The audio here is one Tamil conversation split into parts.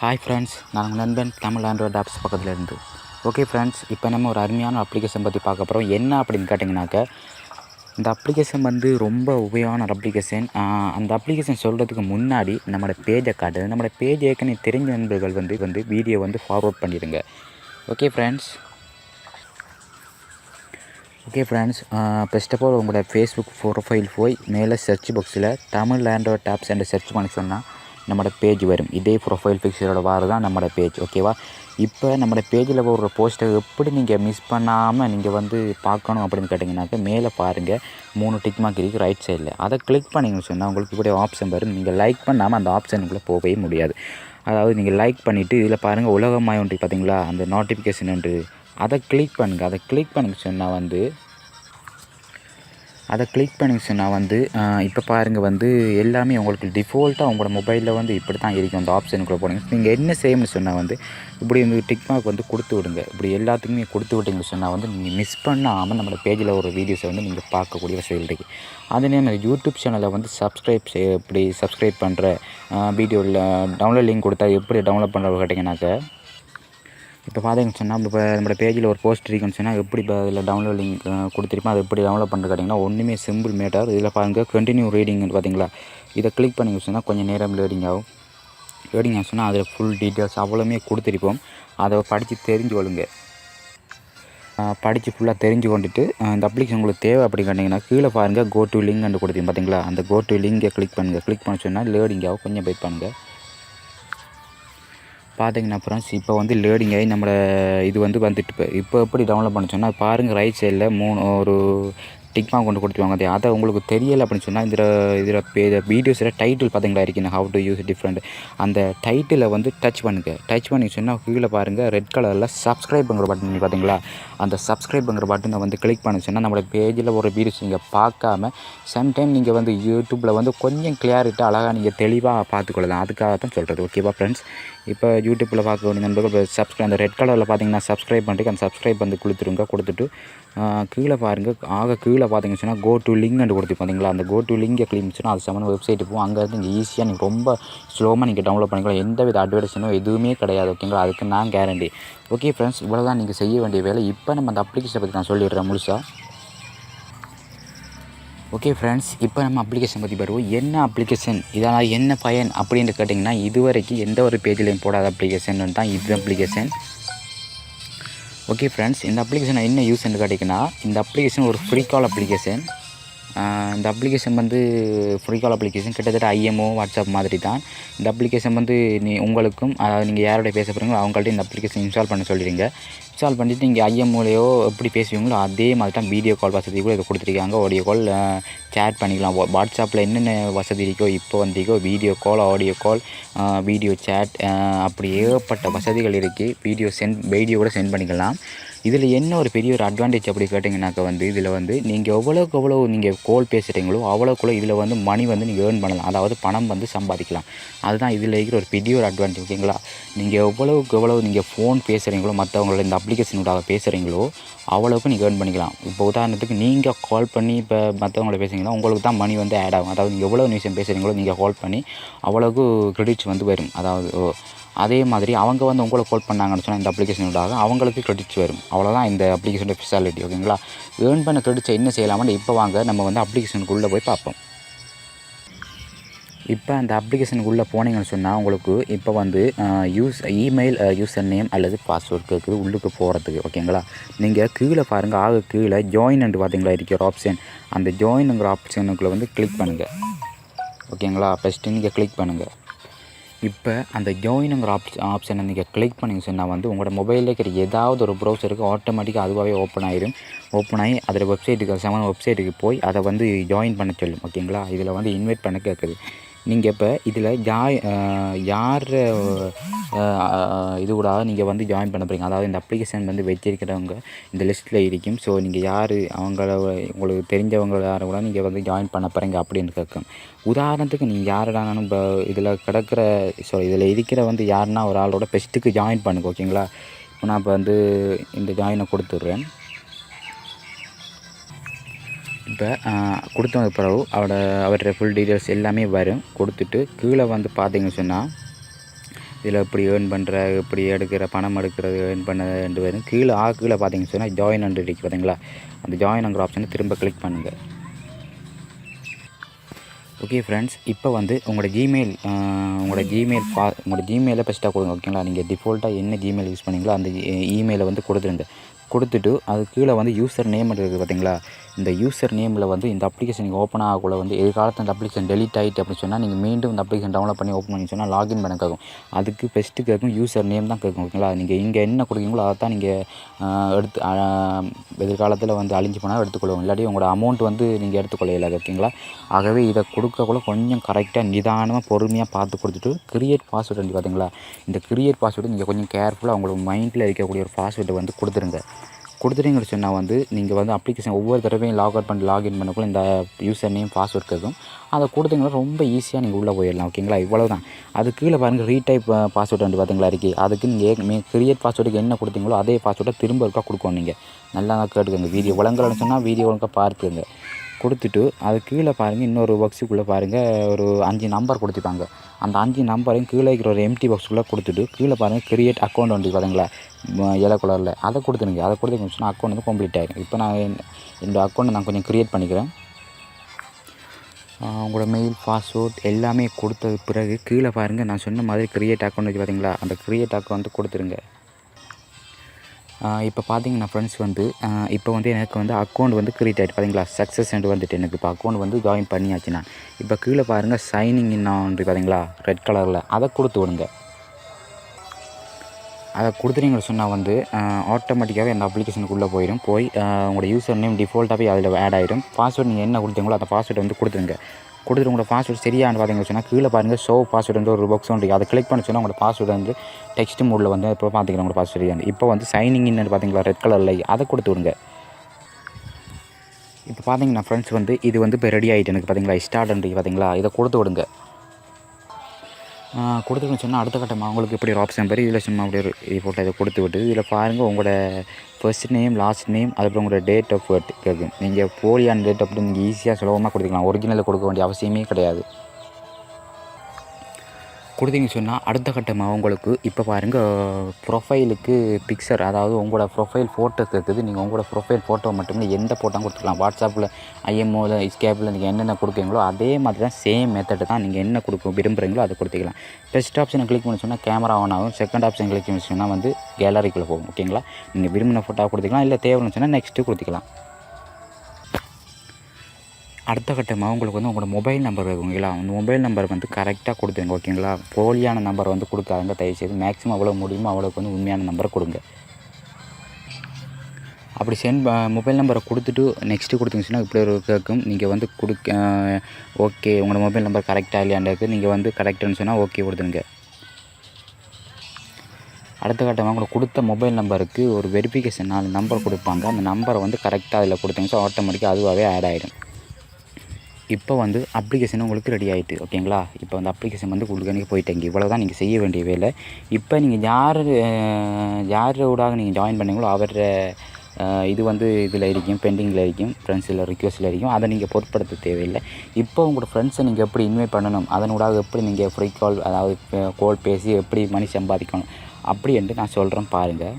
ஹாய் ஃப்ரெண்ட்ஸ் நான் உங்கள் நண்பன் தமிழ் ஆண்ட்ராய்ட் ஆப்ஸ் பக்கத்தில் இருந்து ஓகே ஃப்ரெண்ட்ஸ் இப்போ நம்ம ஒரு அருமையான அப்ளிகேஷன் பற்றி பார்க்க போகிறோம் என்ன அப்படின்னு கேட்டிங்கனாக்கா இந்த அப்ளிகேஷன் வந்து ரொம்ப உபயோகமான அப்ளிகேஷன் அந்த அப்ளிகேஷன் சொல்கிறதுக்கு முன்னாடி நம்மளோட பேஜை காட்டுது நம்மளோட பேஜ் ஏற்கனவே தெரிஞ்ச நண்பர்கள் வந்து வந்து வீடியோ வந்து ஃபார்வர்ட் பண்ணிடுங்க. Okay friends okay friends first of all உங்களோட ஃபேஸ்புக் ப்ரொஃபைல் போய் மேலே சர்ச் பாக்ஸில் தமிழ் ஆண்ட்ராய்ட் ஆப்ஸ் என்று சர்ச் பண்ணி சொன்னால் நம்மளோட பேஜ் வரும். இதே ப்ரொஃபைல் பிக்சரோட வார தான் நம்மளோட பேஜ் ஓகேவா இப்போ நம்மளோட பேஜில் போடுற போஸ்ட்டை எப்படி நீங்கள் மிஸ் பண்ணாமல் நீங்கள் வந்து பார்க்கணும் அப்படின்னு கேட்டிங்கன்னாக்கா மேலே பாருங்கள் மூணு டிக் மார்க் இருக்குது ரைட் சைடில் அதை கிளிக் பண்ணிங்கன்னு சொன்னால் உங்களுக்கு இப்படி ஆப்ஷன் வரும். நீங்கள் லைக் பண்ணாமல் அந்த ஆப்ஷனுக்குள்ளே போகவே முடியாது. அதாவது நீங்கள் லைக் பண்ணிவிட்டு இதில் பாருங்கள் உலகமாய் ஒன்று பார்த்தீங்களா அந்த நோட்டிஃபிகேஷன் ஒன்று. அதை கிளிக் பண்ணுங்கள் அதை கிளிக் பண்ணுங்க சொன்னால் வந்து அதை கிளிக் பண்ணிச்சுன்னா சொன்னால் வந்து இப்போ பாருங்கள் வந்து எல்லாமே உங்களுக்கு டிஃபால்ட்டாக உங்களோட மொபைலில் வந்து இப்படி தான் இருக்கும் அந்த ஆப்ஷனுக்குள்ளே போனீங்க. நீங்கள் என்ன செய்யணும்னு சொன்னால் வந்து இப்படி இந்த டிக் மார்க் வந்து கொடுத்து விடுங்க. இப்படி எல்லாத்துக்குமே கொடுத்து விட்டீங்கன்னு சொன்னால் வந்து நீங்கள் மிஸ் பண்ணாமல் நம்மளோட பேஜில் ஒரு வீடியோஸை வந்து நீங்கள் பார்க்கக்கூடிய வசதிகள் இருக்குது அதே மாதிரி யூடியூப் சேனலை வந்து சப்ஸ்கிரைப் செய் இப்படி சப்ஸ்கிரைப் பண்ணுற வீடியோவில் டவுன்லோட் லிங்க் கொடுத்தா எப்படி டவுன்லோட் பண்ணுறது கேட்டிங்கனாக்கா இப்போ பார்த்தீங்கன்னு சொன்னால் இப்போ நம்மளோட பேஜில் ஒரு போஸ்ட் இருக்குன்னு சொன்னால் எப்படி இப்போ அதில் டவுன்லோட் லிங்க் கொடுத்துருப்போம் அதை எப்படி டவுன்லோட் பண்ணுறது கேட்டிங்கன்னா ஒன்றுமே சிம்பிள் மேட்டர் இதில் பாருங்கள் கண்டினியூ ரீடிங்னு பார்த்தீங்களா? இதை கிளிக் பண்ணி சொன்னால் கொஞ்சம் நேரம் லேடிங் ஆகும். லோடிங் ஆகும் சொன்னால் அதில் ஃபுல் டீட்டெயில்ஸ் அவ்வளோமே கொடுத்துருப்போம். அதை படித்து தெரிஞ்சு கொள்ளுங்க படித்து ஃபுல்லாக தெரிஞ்சு கொண்டுட்டு இந்த அப்ளிகேஷன் உங்களுக்கு தேவை அப்படி கேட்டிங்கன்னா கீழே பாருங்கள் கோ டு லிங்க் அண்டு கொடுத்தீங்க பார்த்தீங்களா? அந்த கோ டு லிங்கை கிளிக் பண்ணுங்கள் கிளிக் பண்ண சொன்னால் லோடிங் ஆகும். கொஞ்சம் வெயிட் பண்ணுங்கள் பார்த்தீங்கன்னா அப்புறம் இப்போ வந்து லேடிங் ஆகி நம்மளோட இது வந்து வந்துட்டு இப்போ இப்போ எப்படி டவுன்லோட் பண்ண சொன்னால் பாருங்கள் ரைட் சைடில் மூணு ஒரு டிக்மா கொண்டு கொடுத்துருவாங்க அது. அதை உங்களுக்கு தெரியலை அப்படின்னு சொன்னால் இதில் இதில் வீடியோஸில் டைட்டில் பார்த்தீங்களா இருக்கீங்க ஹவு டு யூஸ் டிஃப்ரெண்ட் அந்த டைட்டிலை வந்து டச் பண்ணுங்கள் டச் பண்ணி சொன்னால் கீழே பாருங்கள் ரெட் கலரில் சப்ஸ்கிரைப்புங்கிற பட்டன் பார்த்தீங்களா அந்த சப்ஸ்கிரைப்புங்கிற பட்டனை வந்து கிளிக் பண்ண சொன்னால் நம்மளோட பேஜில் ஒரு வீடியோஸ் நீங்கள் பார்க்காம சம்டைம் நீங்கள் வந்து யூடியூப்பில் வந்து கொஞ்சம் கிளியாரிட்டி அழகாக நீங்கள் தெளிவாக பார்த்துக்கொள்ளலாம். அதுக்காக தான் சொல்கிறது ஓகேவா ஃப்ரெண்ட்ஸ் இப்போ யூடியூப்பில் பார்க்க வேண்டிய நண்பர்கள் சப்ஸ்கிரைப் அந்த ரெட் கலரில் பார்த்தீங்கன்னா சப்ஸ்கிரைப் பண்ணிட்டு அந்த சப்ஸ்கிரைப் வந்து கொடுத்துருங்க கொடுத்துட்டு கீழே பாருங்கள் ஆக கீழே பார்த்தீங்கன்னு சொன்னால் கோ டு லிங்க் கொடுத்து பார்த்தீங்களா? அந்த கோ டு லிங்கை கிளிக் அது சம்மந்த வெப்சைட்டு போகும். அங்கே இருந்து நீங்கள் ஈஸியாக நீங்கள் ரொம்ப ஸ்லோமாக நீங்கள் டவுன்லோட் பண்ணிக்கலாம். எந்த வித அட்வர்டைஸனும் எதுவுமே கிடையாது ஓகேங்களா அதுக்கு நான் கேரண்டி ஓகே ஃப்ரெண்ட்ஸ் இவ்வளோ தான் நீங்கள் செய்ய வேண்டிய வேலை. இப்போ நம்ம அந்த அப்ளிகேஷனை பற்றி நான் சொல்லிடுறேன் முழுசாக ஓகே ஃப்ரெண்ட்ஸ் இப்போ நம்ம அப்ளிகேஷன் பற்றி வருவோம் என்ன அப்ளிகேஷன் இதனால் என்ன பயன் அப்படின்னு கேட்டிங்கன்னா இது வரைக்கும் எந்த ஒரு பேஜ்லையும் போடாத அப்ளிகேஷன் தான் இது அப்ளிகேஷன் ஓகே ஃப்ரெண்ட்ஸ் இந்த அப்ளிகேஷன் என்ன யூஸ்ன்னு கேட்டிங்கன்னா இந்த அப்ளிகேஷன் ஒரு ஃப்ரீ கால் அப்ளிகேஷன் இந்த அப்ளிகேஷன் வந்து ஃப்ரீ கால் அப்ளிகேஷன் கிட்டத்தட்ட ஐஎம்ஓ வாட்ஸ்அப் மாதிரி தான் இந்த அப்ளிகேஷன் வந்து நீ உங்களுக்கும் அதாவது நீங்கள் யாரோட பேச போகிறீங்களோ அவங்கள்ட்ட இந்த அப்ளிகேஷன் இன்ஸ்டால் பண்ண சொல்லிடுங்க. இன்ஸ்டால் பண்ணிவிட்டு நீங்கள் ஐஎம்ஓலையோ எப்படி பேசுவீங்களோ அதே மாதிரி தான் வீடியோ கால் வசதி கூட இதை கொடுத்துருக்காங்க. ஆடியோ கால் சேட் பண்ணிக்கலாம். வாட்ஸ்அப்பில் என்னென்ன வசதி இருக்கோ இப்போ வந்திருக்கோ video call audio call video chat அப்படி ஏகப்பட்ட வசதிகள் இருக்குது வீடியோ சென்ட் வீடியோ கூட சென்ட் பண்ணிக்கலாம். இதில் என்ன ஒரு பெரிய ஒரு அட்வான்டேஜ் அப்படி கேட்டிங்கனாக்கா வந்து இதில் வந்து நீங்கள் எவ்வளோக்கு எவ்வளோ நீங்கள் கோல் பேசுகிறீங்களோ அவ்வளோக்குள்ள இதில் வந்து மணி வந்து நீங்கள் ஏர்ன் பண்ணலாம். அதாவது பணம் வந்து சம்பாதிக்கலாம். அதுதான் இதில் இருக்கிற ஒரு பெரிய ஒரு அட்வான்டேஜ் ஓகேங்களா நீங்கள் எவ்வளோக்கு எவ்வளோ நீங்கள் ஃபோன் பேசுகிறீங்களோ மற்றவங்களோட இந்த அப்ளிகேஷனோட பேசுகிறீங்களோ அவ்வளோக்கு நீங்கள் ஏர்ன் பண்ணிக்கலாம். இப்போ உதாரணத்துக்கு நீங்கள் கால் பண்ணி இப்போ மற்றவங்கள பேசுகிறீங்கன்னா உங்களுக்கு தான் மணி வந்து ஆட் ஆகும். அதாவது நீங்கள் எவ்வளோ நியூஸ் பேசுகிறீங்களோ நீங்கள் கால் பண்ணி அவ்வளோக்கு கிரெடிட்ஸ் வந்து வரும். அதாவது அதே மாதிரி அவங்க வந்து உங்களை கால் பண்ணாங்கன்னு சொன்னால் இந்த அப்ளிகேஷனோடாக அவங்களுக்கு கிரெடிட்ஸ் வரும். அவ்வளோதான் இந்த அப்ளிகேஷனோட ஸ்பெஷாலிட்டி ஓகேங்களா ஏர்ன் பண்ண கிரெடிட்ஸை என்ன செய்யலாம்னு இப்போ வாங்க நம்ம வந்து அப்ளிகேஷனுக்குள்ளே போய் பார்ப்போம். இப்போ அந்த அப்ளிகேஷனுக்குள்ளே போனீங்கன்னு சொன்னால் உங்களுக்கு இப்போ வந்து யூஸ் இமெயில் யூசர் நேம் அல்லது பாஸ்வேர்ட் கேட்குது உள்ளுக்கு போகிறதுக்கு ஓகேங்களா நீங்கள் கீழே பாருங்கள் ஆக கீழே ஜாயின் பார்த்தீங்களா? இருக்கிற ஆப்ஷன் அந்த ஜாயினுங்கிற ஆப்ஷனுக்குள்ளே வந்து கிளிக் பண்ணுங்கள் ஓகேங்களா ஃபஸ்ட்டு நீங்கள் கிளிக் பண்ணுங்கள் இப்போ அந்த ஜாயினுங்கிற ஆப் ஆப்ஷனை நீங்கள் கிளிக் பண்ணிங்க சொன்னால் வந்து உங்களோட மொபைலில் இருக்கிற ஏதாவது ஒரு ப்ரௌசருக்கு ஆட்டோமேட்டிக்காக அதுவாகவே ஓப்பன் ஆயிடும் ஓப்பன் ஆகி அதில் வெப்சைட்டுக்கு செவன் வெப்சைட்டுக்கு போய் அதை வந்து ஜாயின் பண்ண சொல்லும். ஓகேங்களா இதில் வந்து இன்வைட் பண்ண கேட்குது. நீங்கள் இப்போ இதில் ஜாய் யார் இது கூட நீங்கள் வந்து ஜாயின் பண்ண போகிறீங்க அதாவது இந்த அப்ளிகேஷன் வந்து வச்சிருக்கிறவங்க இந்த லிஸ்ட்டில் இருக்கும். ஸோ நீங்கள் யார் அவங்கள உங்களுக்கு தெரிஞ்சவங்க யாரை கூட நீங்கள் வந்து ஜாயின் பண்ண போகிறீங்க அப்படின்னு கேட்கும் உதாரணத்துக்கு நீங்கள் யாருடானாலும் இப்போ இதில் கிடக்கிற ஸோ இதில் இருக்கிற வந்து யாருன்னா ஒரு ஆளோட பெஸ்ட்டுக்கு ஜாயின் பண்ணுங்க ஓகேங்களா இப்போ நான் இப்போ வந்து இந்த ஜாயினை கொடுத்துட்றேன். இப்போ கொடுத்ததுக்கு பிறகு அவட அவரோட ஃபுல் டீட்டெயில்ஸ் எல்லாமே வரும். கொடுத்துட்டு கீழே வந்து பார்த்தீங்கன்னு சொன்னால் இதில் எப்படி ஏர்ன் பண்ணுற எப்படி எடுக்கிற பணம் எடுக்கிறது ஏர்ன் பண்ணது ரெண்டு பேரும் கீழே ஆ கீழே பார்த்தீங்கன்னு சொன்னால் ஜாயின் அண்ட் இருக்கு பார்த்தீங்களா அந்த ஜாயின்ங்கிற ஆப்ஷனை திரும்ப கிளிக் பண்ணுங்கள் ஓகே ஃப்ரெண்ட்ஸ் இப்போ வந்து உங்களோட ஜிமெயில் உங்களோட ஜிமெயில் பா உங்களோட ஜிமெயிலை ஃபஸ்ட்டாக கொடுங்க ஓகேங்களா நீங்கள் டிஃபால்ட்டாக என்ன ஜிமெயில் யூஸ் பண்ணீங்களோ அந்த இமெயிலை வந்து கொடுத்துருங்க. கொடுத்துட்டு அது கீழே வந்து யூசர் நேம் இருக்குது பார்த்தீங்களா? இந்த யூசர் நேமில் வந்து இந்த அப்ளிகேஷன் நீங்கள் ஓப்பன் ஆகக்குள்ள வந்து எதிர்காலத்தில் இந்த அப்ளிகேஷன் டெலிட் ஆகிட்டு அப்படின்னு சொன்னால் நீங்கள் மீண்டும் இந்த அப்ளிகேஷன் டவுன்லோட் பண்ணி ஓப்பன் பண்ணி சொன்னால் லாகின் பண்ண கேட்கும் அதுக்கு பெஸ்ட்டு கேட்கும் யூசர் நேம் தான் கேட்கும் ஓகேங்களா நீங்கள் இங்கே என்ன கொடுக்குறீங்களோ அதை தான் நீங்கள் எடுத்து எதிர்காலத்தில் வந்து அழிஞ்சு போனால் எடுத்துக்கொள்ளும் இல்லாட்டி உங்களோட அமௌண்ட் வந்து நீங்கள் எடுத்துக்கொள்ள இயலாது ஓகேங்களா ஆகவே இதை கொடுக்கக்குள்ள கொஞ்சம் கரெக்டாக நிதானமாக பொறுமையாக பார்த்து கொடுத்துட்டு கிரியேட் பாஸ்வேர்டு வந்து பார்த்தீங்களா இந்த கிரியேட் பாஸ்வேர்டு நீங்கள் கொஞ்சம் கேர்ஃபுல்லாக உங்களுக்கு மைண்டில் இருக்கக்கூடிய ஒரு பாஸ்வேர்டை வந்து கொடுத்துருங்க. கொடுத்துட்டீங்கன்னு சொன்னால் வந்து நீங்கள் வந்து அப்ளிகேஷன் ஒவ்வொரு தடவையும் லாக் அவுட் பண்ணி லாகின் பண்ணக்குள்ள இந்த யூசர் நேம் பாஸ்வேர்ட் கேட்கும் அதை கொடுத்தீங்கன்னா ரொம்ப ஈஸியாக நீங்கள் உள்ளே போயிடலாம் ஓகேங்களா இவ்வளோ தான் அது கீழே பாருங்கள் ரீடைப் பாஸ்வேர்டு வந்து பார்த்தீங்களா இருக்கு. அதுக்கு நீங்கள் கிரியேட் பாஸ்வேர்டுக்கு என்ன கொடுத்தீங்களோ அதே பாஸ்வேர்டை திரும்ப இருக்கா கொடுக்கணும் நீங்கள் நல்லா கேட்டுக்கோங்க வீடியோ ஒழுங்கலன்னு சொன்னால் வீடியோ ஒழுங்காக பார்த்துங்க கொடுத்துட்டு அது கீழே பாருங்கள் இன்னொரு பாக்ஸுக்குள்ளே பாருங்கள் ஒரு அஞ்சு நம்பர் கொடுத்துருப்பாங்க அந்த அஞ்சு நம்பரையும் கீழே இருக்கிற ஒரு எம்டி பாக்ஸுக்குள்ளே கொடுத்துட்டு கீழே பாருங்கள் கிரியேட் அக்கௌண்ட் வந்து பாருங்களா எல்லோ கலரில் அதை கொடுத்துருங்க அதை கொடுத்து சொன்னால் அக்கௌண்ட் வந்து கம்ப்ளீட் ஆகிடும் இப்போ நான் என்னோடய அக்கௌண்ட்டை நான் கொஞ்சம் க்ரியேட் பண்ணிக்கிறேன். உங்களோட மெயில் பாஸ்வேர்ட் எல்லாமே கொடுத்த பிறகு கீழே பாருங்கள் நான் சொன்ன மாதிரி க்ரியேட் அக்கௌண்ட் வச்சு பார்த்தீங்களா அந்த க்ரியேட் அக்கௌண்ட் கொடுத்துருங்க இப்போ பார்த்தீங்கன்னா ஃப்ரெண்ட்ஸ் வந்து இப்போ வந்து எனக்கு வந்து அக்கௌண்ட் வந்து க்ரியேட் ஆகிட்டு பார்த்தீங்களா சக்ஸஸ் வந்துட்டு எனக்கு இப்போ அக்கௌண்ட் வந்து ஜாயின் பண்ணியாச்சு நான் இப்போ கீழே பாருங்கள் சைனிங் இன்னும் ஆன் பார்த்தீங்களா ரெட் கலரில் அதை கொடுத்து விடுங்க. அதை கொடுத்துட்டீங்கன்னு சொன்னால் வந்து ஆட்டோமேட்டிக்காகவே அந்த அப்ளிகேஷனுக்குள்ளே போயிடும். போய் உங்களோட யூசர் நேம் டிஃபால்ட்டாகவே அதில் ஆட் ஆகிடும் பாஸ்வேர்டு நீங்கள் என்ன கொடுத்தீங்களோ அந்த பாஸ்வேர்டு வந்து கொடுத்துருங்க கொடுத்துட்டு உங்களோட பாஸ்வேர்டு சரியானு பார்த்தீங்கன்னு சொன்னால் கீழே பாருங்கள் ஷோ பாஸ்வேர்டுன்ற ஒரு பாக்ஸ் ஒன்று அதை கிளிக் பண்ண சொன்னால் உங்களோட பாஸ்வேர்டு வந்து டெக்ஸ்ட் மூடில் வந்து இப்போ பார்த்துக்கிறேன் உங்களோட பாஸ்வேர்டு சரியானு. இப்போ வந்து சைனிங் இன்னு பார்த்தீங்களா ரெட் கலரில் அதை கொடுத்து விடுங்க. இப்போ பார்த்தீங்கன்னா ஃப்ரெண்ட்ஸ் வந்து இது வந்து இப்போ ரெடி ஆகிட்டு எனக்கு பார்த்தீங்களா ஸ்டார்ட் பார்த்தீங்களா இதை கொடுத்து விடுங்க. கொடுத்துருன்னு சொன்னால் அடுத்த கட்டமாக உங்களுக்கு இப்படி ஒரு ஆப்ஷன் பாரு இதில் சும்மா அப்படியே ஒரு இது போட்டு இதை கொடுத்து விட்டு இதில் பாருங்கள் உங்களோட ஃபர்ஸ்ட் நேம் லாஸ்ட் நேம் அதுக்கப்புறம் உங்களோட டேட் ஆஃப் பர்த் கேட்கும் நீங்கள் போலியான டேட் ஆஃப் நீங்கள் ஈஸியாக சுலபமாக கொடுத்துக்கலாம். ஒரிஜினலில் கொடுக்க வேண்டிய அவசியமே கிடையாது. கொடுத்தீங்கன்னு சொன்னால் அடுத்த கட்டமாக உங்களுக்கு இப்போ பாருங்கள் ப்ரொஃபைலுக்கு பிக்சர் அதாவது உங்களோட ப்ரொஃபைல் ஃபோட்டோ இருக்குது நீங்கள் உங்களோட ப்ரொஃபைல் ஃபோட்டோ மட்டுமே எந்த ஃபோட்டோ கொடுத்துக்கலாம். வாட்ஸ்அப்பில் ஐஎம்ஓவில் ஸ்கேப்பில் நீங்கள் என்னென்ன கொடுக்குறீங்களோ அதே மாதிரி தான் சேம் மெத்தட் தான் நீங்கள் என்ன கொடுக்க விரும்புகிறீங்களோ அதை கொடுத்துக்கலாம். ஃபஸ்ட் ஆப்ஷனை கிளிக் பண்ணி சொன்னால் கேமரா ஆன் ஆகும். செகண்ட் ஆப்ஷன் கிளிக் பண்ணி சொன்னால் வந்து கேலரிக்குள்ளே போகும். ஓகேங்களா நீங்கள் விரும்பின ஃபோட்டோ கொடுத்துக்கலாம். இல்லை தேவைன்னு சொன்னால் நெக்ஸ்ட்டு கொடுத்துக்கலாம். அடுத்த கட்டமாக உங்களுக்கு வந்து உங்களோட மொபைல் நம்பர் இருக்குங்களா அந்த மொபைல் நம்பர் வந்து கரெக்டாக கொடுத்துருங்க ஓகேங்களா போலியான நம்பர் வந்து கொடுக்காதுங்க. தயவுசெய்து மேக்ஸிமம் அவ்வளோ முடியுமோ அவ்வளோக்கு வந்து உண்மையான நம்பரை கொடுங்க. அப்படி சென்ட் மொபைல் நம்பரை கொடுத்துட்டு நெக்ஸ்ட்டு கொடுத்தீங்கன்னா இப்படி ஒரு கேட்கும் நீங்கள் வந்து கொடுக்க ஓகே உங்களோட மொபைல் நம்பர் கரெக்டாக இல்லையாண்டதுக்கு நீங்கள் வந்து கரெக்டுன்னு சொன்னால் ஓகே கொடுத்துருங்க. அடுத்த கட்டமாக உங்களுக்கு கொடுத்த மொபைல் நம்பருக்கு ஒரு வெரிஃபிகேஷன் நாலு நம்பர் கொடுப்பாங்க. அந்த நம்பரை வந்து கரெக்டாக அதில் கொடுத்தீங்கன்னா ஆட்டோமேட்டிக்காக அதுவாகவே ஆட் ஆகிடும் இப்போ வந்து அப்ளிகேஷன் உங்களுக்கு ரெடி ஆகிட்டு ஓகேங்களா இப்போ வந்து அப்ளிகேஷன் வந்து உங்களுக்கு நீங்கள் போயிட்டீங்க இவ்வளோ தான் நீங்கள் செய்ய வேண்டிய வேலை. இப்போ நீங்கள் யார் அஹ், ஊடாக நீங்கள் ஜாயின் பண்ணீங்களோ அவர இது வந்து இதில் இருக்கும் பெண்டிங்கில் இருக்கும் ஃப்ரெண்ட்ஸில் ரிக்வஸ்ட்டில் இருக்கும். அதை நீங்கள் பொருட்படுத்த தேவையில்லை. இப்போ உங்களோட ஃப்ரெண்ட்ஸை நீங்கள் எப்படி இன்வைட் பண்ணணும்? அதனூடாக எப்படி நீங்கள் ஃப்ரீ கால் அதாவது கால் பேசி எப்படி மணி சம்பாதிக்கணும்? அப்படின்ட்டு நான் சொல்கிறேன் பாருங்கள்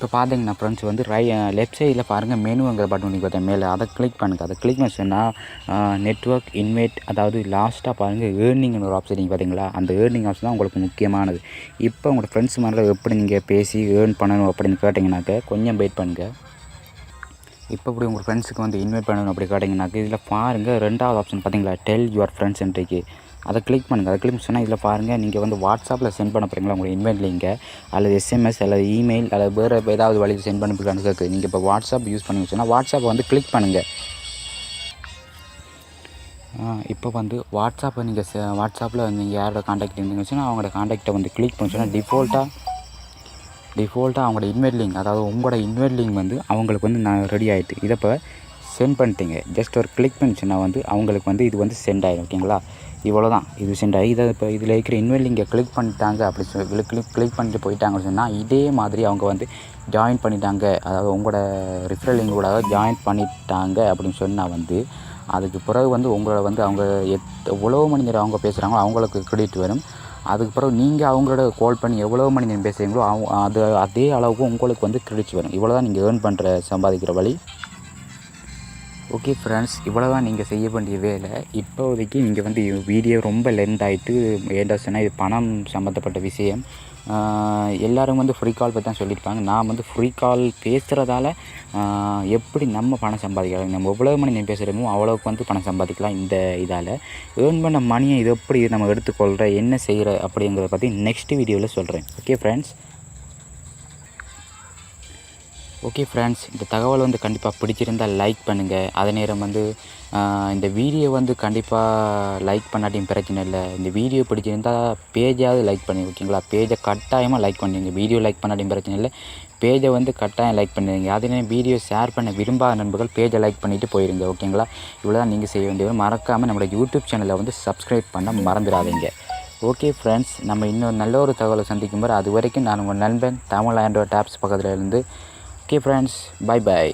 இப்போ பார்த்தீங்கன்னா ஃப்ரெண்ட்ஸ் வந்து ரை லெஃப்ட் சைடில் பாருங்கள் மெனுங்கிற பட்டன் நீங்கள் மேலே அதை கிளிக் பண்ணுங்கள் அதை கிளிக் பண்ணி சொன்னால் நெட்ஒர்க் இன்வைட் அதாவது லாஸ்ட்டாக பாருங்கள் ஏர்னிங்னு ஒரு ஆப்ஷன் நீங்கள் பார்த்தீங்களா அந்த ஏர்னிங் ஆப்ஷன் தான் உங்களுக்கு முக்கியமானது. இப்போ உங்களோட ஃப்ரெண்ட்ஸ் மாதிரி எப்படி நீங்கள் பேசி ஏர்ன் பண்ணணும் அப்படின்னு கேட்டிங்கனாக்க கொஞ்சம் வெயிட் பண்ணுங்கள் இப்போ இப்படி உங்கள் ஃப்ரெண்ட்ஸுக்கு வந்து இன்வைட் பண்ணணும் அப்படி கேட்டிங்கனாக்க இதில் பாருங்கள் ரெண்டாவது ஆப்ஷன் பார்த்தீங்களா டெல் யுவர் ஃப்ரெண்ட்ஸ் இன்றைக்கு அதை கிளிக் பண்ணுங்கள் அதை கிளிக் சொன்னால் இதில் பாருங்கள் நீங்கள் வந்து வாட்ஸ்அப்பில் சென்ட் பண்ண போகிறீங்களா உங்களுக்கு இன்வைட் லிங்கை அல்லது எஸ்எம்எஸ் அல்லது இமெயில் அல்லது வேறு ஏதாவது வழியில் சென்ட் பண்ண போகிறான்னு கேட்குது நீங்கள் இப்போ வாட்ஸ்அப் யூஸ் பண்ணி சொன்னால் வாட்ஸ்அப்பை வந்து கிளிக் பண்ணுங்கள் இப்போ வந்து வாட்ஸ்அப்பை நீங்கள் வாட்ஸ்அப்பில் நீங்கள் யாரோட காண்டாக்ட் இருந்தீங்கன்னு சொன்னால் அவங்களோட காண்டாக்டை வந்து கிளிக் பண்ணி சொன்னால் டிஃபால்ட்டாக டிஃபால்ட்டாக அவங்களோட இன்வைட் லிங்க் அதாவது உங்களோட இன்வைட் லிங்க் வந்து அவங்களுக்கு வந்து நான் ரெடி ஆகிட்டு இதை இப்போ சென்ட் பண்ணிட்டீங்க. ஜஸ்ட் ஒரு கிளிக் பண்ணிச்சுன்னா வந்து அவங்களுக்கு வந்து இது வந்து சென்ட் ஆகிடும் ஓகேங்களா இவ்வளோ தான் இது சென்ட் ஆகி இதை இப்போ இதில் இருக்கிற இன்வைட் லிங்கை கிளிக் பண்ணிட்டாங்க அப்படி சொல்லி கிளிக் கிளிக் பண்ணிட்டு போயிட்டாங்கன்னு சொன்னால் இதே மாதிரி அவங்க வந்து ஜாயின் பண்ணிட்டாங்க. அதாவது உங்களோட ரிஃபரல் லிங்கோட ஜாயின் பண்ணிட்டாங்க அப்படின்னு சொன்னால் வந்து அதுக்கு பிறகு வந்து உங்களை வந்து அவங்க எத் எவ்வளோ மணி நேரம் அவங்க பேசுகிறாங்களோ அவங்களுக்கு கிரெடிட் வரும். அதுக்கு பிறகு நீங்கள் அவங்களோட கால் பண்ணி எவ்வளோ மணி நேரம் பேசுகிறீங்களோ அவங்க அது அதே அளவுக்கு உங்களுக்கு வந்து கிரெடிட்ஸ் வரும். இவ்வளோ தான் நீங்கள் ஏர்ன் பண்ணுற சம்பாதிக்கிற வழி. ஓகே ஃப்ரெண்ட்ஸ் இவ்வளோ தான் நீங்கள் செய்ய வேண்டிய வேலை. இப்போதைக்கு நீங்கள் வந்து வீடியோ ரொம்ப லென்த் ஆகிட்டு ஏண்டா சொன்னால் இது பணம் சம்மந்தப்பட்ட விஷயம். எல்லோரும் வந்து ஃப்ரீ கால் பற்றி தான் சொல்லியிருப்பாங்க நான் வந்து ஃப்ரீ கால் பேசுகிறதால எப்படி நம்ம பணம் சம்பாதிக்கலாம்? நம்ம எவ்வளோ மணி நேரம் பேசுகிறோமோ அவ்வளோக்கு வந்து பணம் சம்பாதிக்கலாம் இந்த இதால். ஏர்ன் பண்ண மணியை இது எப்படி நம்ம எடுத்துக்கொள்கிற என்ன செய்கிற அப்படிங்கிறத பற்றி நெக்ஸ்ட் வீடியோவில் சொல்கிறேன் ஓகே ஃப்ரெண்ட்ஸ் ஓகே ஃப்ரெண்ட்ஸ் இந்த தகவல் வந்து கண்டிப்பாக பிடிச்சிருந்தால் லைக் பண்ணுங்கள் அதே நேரம் வந்து இந்த வீடியோ வந்து கண்டிப்பாக லைக் பண்ணாட்டியும் பிரச்சனை இல்லை. இந்த வீடியோ பிடிச்சிருந்தால் பேஜாவது லைக் பண்ணி ஓகேங்களா பேஜை கட்டாயமாக லைக் பண்ணுங்க வீடியோ லைக் பண்ணாட்டியும் பிரச்சனை இல்லை. பேஜை வந்து கட்டாயம் லைக் பண்ணுவீங்க அதே நேரம் வீடியோ ஷேர் பண்ண விரும்பாத நண்பர்கள் பேஜை லைக் பண்ணிவிட்டு போயிருங்க ஓகேங்களா இவ்வளோ தான் நீங்கள் செய்ய வேண்டியது மறக்காமல் நம்மளோட யூடியூப் சேனலை வந்து சப்ஸ்கிரைப் பண்ண மறந்துடாதீங்க. ஓகே ஃப்ரெண்ட்ஸ் நம்ம இன்னொரு நல்ல ஒரு தகவலை சந்திக்கும் போது அது வரைக்கும் நான் உங்கள் நண்பன் தமிழ் ஆண்ட்ராய்ட் டேப்ஸ் பக்கத்தில் இருந்து ஓகே ஃப்ரெண்ட்ஸ் பை பை